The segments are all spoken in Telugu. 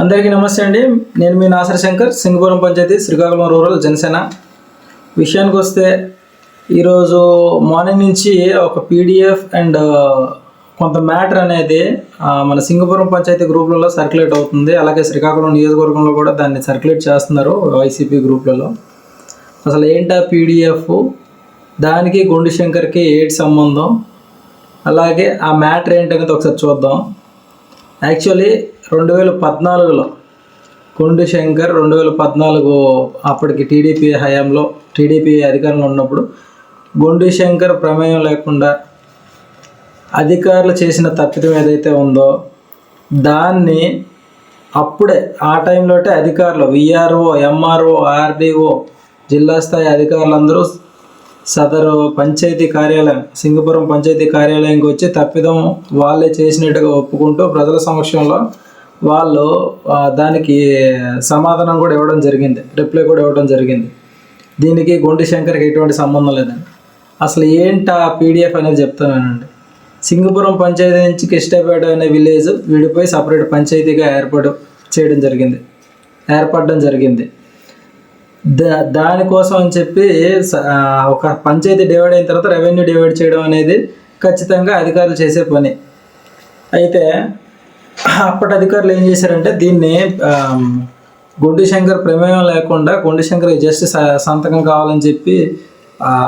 అందరికీ నమస్తే అండి. నేను మీ నాసర్ శంకర్ సింగపురం పంచాయతీ శ్రీకాకుళం రూరల్ జనసేన. విషయానికి వస్తే ఈరోజు మార్నింగ్ నుంచి ఒక పీడిఎఫ్ అండ్ కొంత మ్యాటర్ అనేది మన సింగపురం పంచాయతీ గ్రూప్లలో సర్క్యులేట్ అవుతుంది. అలాగే శ్రీకాకుళం నియోజకవర్గంలో కూడా దాన్ని సర్క్యులేట్ చేస్తున్నారు వైసీపీ గ్రూప్లలో. అసలు ఏంటా పీడిఎఫ్? దానికి గుండు శంకర్కి ఏంటి సంబంధం? అలాగే ఆ మ్యాటర్ ఏంటనేది ఒకసారి చూద్దాం. యాక్చువల్లీ రెండు వేల పద్నాలుగులో కొండు శంకర్ రెండు వేల పద్నాలుగు అప్పటికి టీడీపీ హయాంలో టీడీపీ అధికారంలో ఉన్నప్పుడు గుండు శంకర్ ప్రమేయం లేకుండా అధికారులు చేసిన తప్పిదం ఏదైతే ఉందో దాన్ని అప్పుడే ఆ టైంలోటే అధికారులు విఆర్ఓ ఎంఆర్ఓ ఆర్డీఓ జిల్లా స్థాయి అధికారులందరూ సదరు పంచాయతీ కార్యాలయం సింగపురం పంచాయతీ కార్యాలయంకి వచ్చి తప్పిదం వాళ్ళే చేసినట్టుగా ఒప్పుకుంటూ ప్రజల సమక్షంలో వాళ్ళు దానికి సమాధానం కూడా ఇవ్వడం జరిగింది. రిప్లై కూడా ఇవ్వడం జరిగింది. దీనికి గుండి శంకర్కి ఎటువంటి సంబంధం లేదండి. అసలు ఏంటి ఆ పీడిఎఫ్ అనేది చెప్తానండి సింగపురం పంచాయతీ నుంచి కిష్టపేట అనే విలేజ్ విడిపోయి సపరేట్ పంచాయతీగా ఏర్పాటు చేయడం జరిగింది. ఏర్పడడం జరిగింది. దానికోసం అని చెప్పి ఒక పంచాయతీ డివైడ్ అయిన తర్వాత రెవెన్యూ డివైడ్ చేయడం అనేది ఖచ్చితంగా అధికారులు చేసే పని. అయితే అప్పటి అధికారులు ఏం చేశారంటే దీన్ని గుండిశంకర్ శంకర్ ప్రమేయం లేకుండా గుండిశంకర్ జస్ట్ సంతకం కావాలని చెప్పి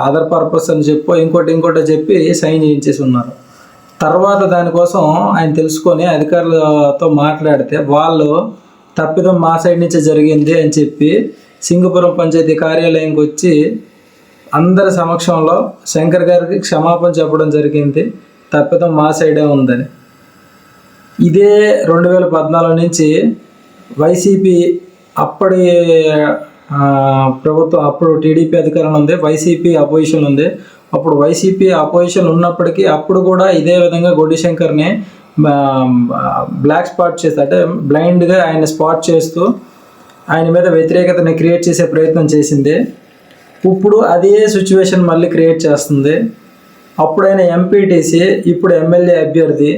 అదర్ పర్పస్ అని చెప్పి ఇంకోటి ఇంకోటి చెప్పి సైన్ చేయించేసి ఉన్నారు. తర్వాత దానికోసం ఆయన తెలుసుకొని అధికారులతో మాట్లాడితే వాళ్ళు తప్పిదం మా సైడ్ నుంచే జరిగింది అని చెప్పి సింగపురం పంచాయతీ కార్యాలయంకి వచ్చి అందరి సమక్షంలో శంకర్ గారికి క్షమాపణ చెప్పడం జరిగింది. తప్పిదం మా సైడే ఉందని. ఇదే రెండు వేల పద్నాలుగు నుంచి వైసీపీ అప్పటి ప్రభుత్వం అప్పుడు టీడీపీ అధికారంలో ఉంది వైసీపీ అపోజిషన్ ఉంది. అప్పుడు వైసీపీ అపోజిషన్ ఉన్నప్పటికీ అప్పుడు కూడా ఇదే విధంగా గొడ్డిశంకర్ని బ్లాక్ స్పాట్ చేస్తే అంటే బ్లైండ్గా ఆయన స్పాట్ చేస్తూ ఆయన మీద వ్యతిరేకతని క్రియేట్ చేసే ప్రయత్నం చేసింది. ఇప్పుడు అదే సిచ్యువేషన్ మళ్ళీ క్రియేట్ చేస్తుంది. అప్పుడైన ఎంపీటీసీ ఇప్పుడు ఎమ్మెల్యే అభ్యర్థి.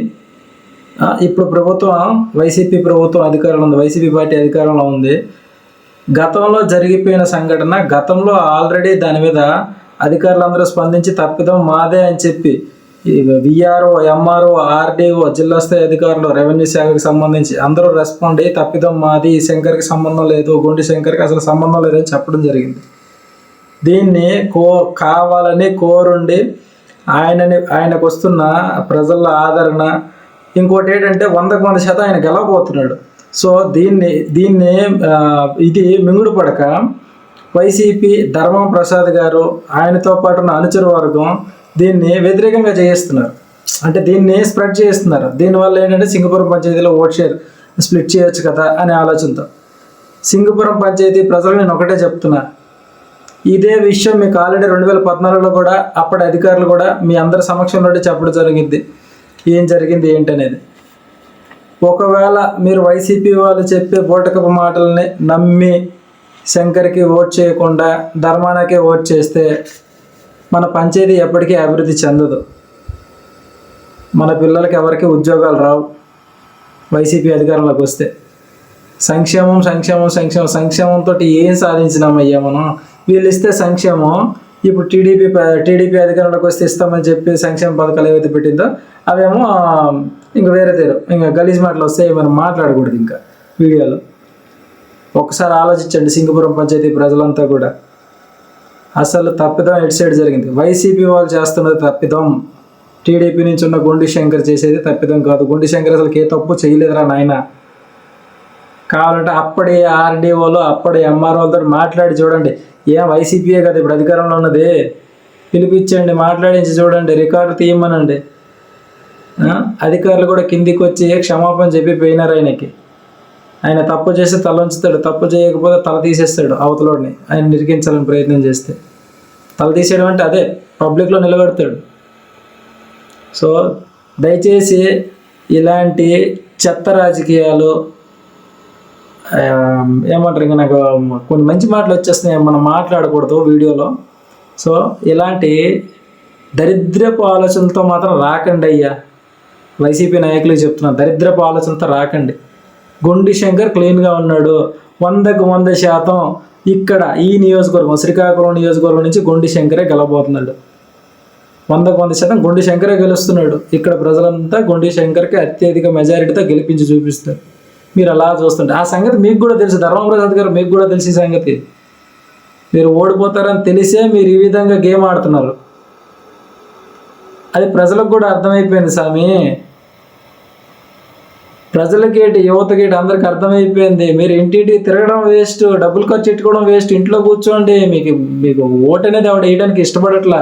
ఇప్పుడు ప్రభుత్వం వైసీపీ ప్రభుత్వం అధికారంలో ఉంది. వైసీపీ పార్టీ అధికారంలో ఉంది. గతంలో జరిగిపోయిన సంఘటన గతంలో ఆల్రెడీ దాని మీద అధికారులందరూ స్పందించి తప్పిదం మాదే అని చెప్పి విఆర్ఓ ఎంఆర్ఓ ఆర్డీఓ జిల్లా స్థాయి అధికారులు రెవెన్యూ శాఖకు సంబంధించి అందరూ రెస్పాండ్ అయ్యి తప్పిదం మాది శంకర్కి సంబంధం లేదు గుండి శంకర్కి అసలు సంబంధం లేదని చెప్పడం జరిగింది. దీన్ని కో కావాలని కోరుండి ఆయనని ఆయనకు వస్తున్న ప్రజల ఆదరణ ఇంకోటి ఏంటంటే వందకు వంద శాతం ఆయన గెలవబోతున్నాడు. సో దీన్ని దీన్ని ఇది మింగుడు పడక వైసీపీ ధర్మం ప్రసాద్ గారు ఆయనతో పాటు అనుచర వర్గం దీన్ని వ్యతిరేకంగా చేయిస్తున్నారు అంటే దీన్ని స్ప్రెడ్ చేస్తున్నారు. దీనివల్ల ఏంటంటే సింగపురం పంచాయతీలో ఓట్ షేర్ స్ప్లిట్ చేయొచ్చు కదా అనే ఆలోచనతో. సింగపురం పంచాయతీ ప్రజలు నేను ఒకటే చెప్తున్నా. ఇదే విషయం మీకు ఆల్రెడీ రెండు వేల పద్నాలుగులో కూడా అప్పటి అధికారులు కూడా మీ అందరి సమక్షంలో చెప్పడం జరిగింది. ఏం జరిగింది ఏంటనేది. ఒకవేళ మీరు వైసీపీ వాళ్ళు చెప్పే బోటకపు మాటల్ని నమ్మి శంకర్కి ఓట్ చేయకుండా ధర్మానకే ఓట్ చేస్తే మన పంచాయతీ ఎప్పటికీ అభివృద్ధి చెందదు. మన పిల్లలకి ఎవరికి ఉద్యోగాలు రావు. వైసీపీ అధికారంలోకి వస్తే. సంక్షేమం సంక్షేమం సంక్షేమం సంక్షేమంతో ఏం సాధించినామయ్యా మనం? వీళ్ళు ఇస్తే సంక్షేమం. ఇప్పుడు టీడీపీ టీడీపీ అధికారంలోకి వస్తే ఇస్తామని చెప్పి సంక్షేమ పథకాలు ఏవైతే పెట్టిందో అవేమో ఇంకా వేరే తీరు. ఇంకా గలీజ్ మాటలు వస్తే మనం మాట్లాడకూడదు ఇంకా వీడియోలో. ఒకసారి ఆలోచించండి సింగపురం పంచాయతీ ప్రజలంతా కూడా. అసలు తప్పిదం ఎటు సైడ్ జరిగింది? వైసీపీ వాళ్ళు చేస్తున్నది తప్పిదం. టీడీపీ నుంచి ఉన్న గుండి శంకర్ చేసేది తప్పిదం కాదు. గుండి శంకర్ అసలు ఏ తప్పు చేయలేదురా నాయన. కావాలంటే అప్పటి ఆర్డీఓలో అప్పటి ఎంఆర్ఓలతో మాట్లాడి చూడండి. ఏం వైసీపీయే కదా ఇప్పుడు అధికారంలో ఉన్నది? పిలిపించండి మాట్లాడించి చూడండి. రికార్డు తీయమనండి. అధికారులు కూడా కిందికి వచ్చి క్షమాపణ చెప్పి పోయినారు ఆయనకి. ఆయన తప్పు చేస్తే తల ఉంచుతాడు తప్పు చేయకపోతే తల తీసేస్తాడు అవతలోడిని. ఆయన నిరికించాలని ప్రయత్నం చేస్తే. తలదీసేయడం అంటే అదే పబ్లిక్లో నిలబెడతాడు. సో దయచేసి ఇలాంటి చెత్త రాజకీయాలు ఏమంటారు ఇంకా నాకు కొన్ని మంచి మాటలు వచ్చేస్తున్నాయి మనం మాట్లాడకూడదు వీడియోలో. సో ఇలాంటి దరిద్రపు ఆలోచనలతో మాత్రం రాకండి అయ్యా. వైసీపీ నాయకులు చెప్తున్నా దరిద్రపు ఆలోచనతో రాకండి. గుండి శంకర్ క్లీన్గా ఉన్నాడు. వందకు వంద శాతం ఇక్కడ ఈ నియోజకవర్గం శ్రీకాకుళం నియోజకవర్గం నుంచి గొండి శంకరే గెలబోతున్నాడు వందకు వంద శాతం గొండి శంకరే గెలుస్తున్నాడు. ఇక్కడ ప్రజలంతా గొండి శంకర్కి అత్యధిక మెజారిటీతో గెలిపించి చూపిస్తారు. మీరు అలా చూస్తుంటే ఆ సంగతి మీకు కూడా తెలుసు. ధర్మప్రసాద్ గారు మీకు కూడా తెలిసి సంగతి. మీరు ఓడిపోతారని తెలిసే మీరు ఈ విధంగా గేమ్ ఆడుతున్నారు. అది ప్రజలకు కూడా అర్థమైపోయింది స్వామి. ప్రజలకి ఏంటి యువతకి ఏంటి అందరికి అర్థమైపోయింది. మీరు ఇంటింటికి తిరగడం వేస్ట్ డబ్బులు ఖర్చు పెట్టుకోవడం వేస్ట్ ఇంట్లో కూర్చోండి. మీకు మీకు ఓటు అనేది ఆవిడ వేయడానికి ఇష్టపడట్లా.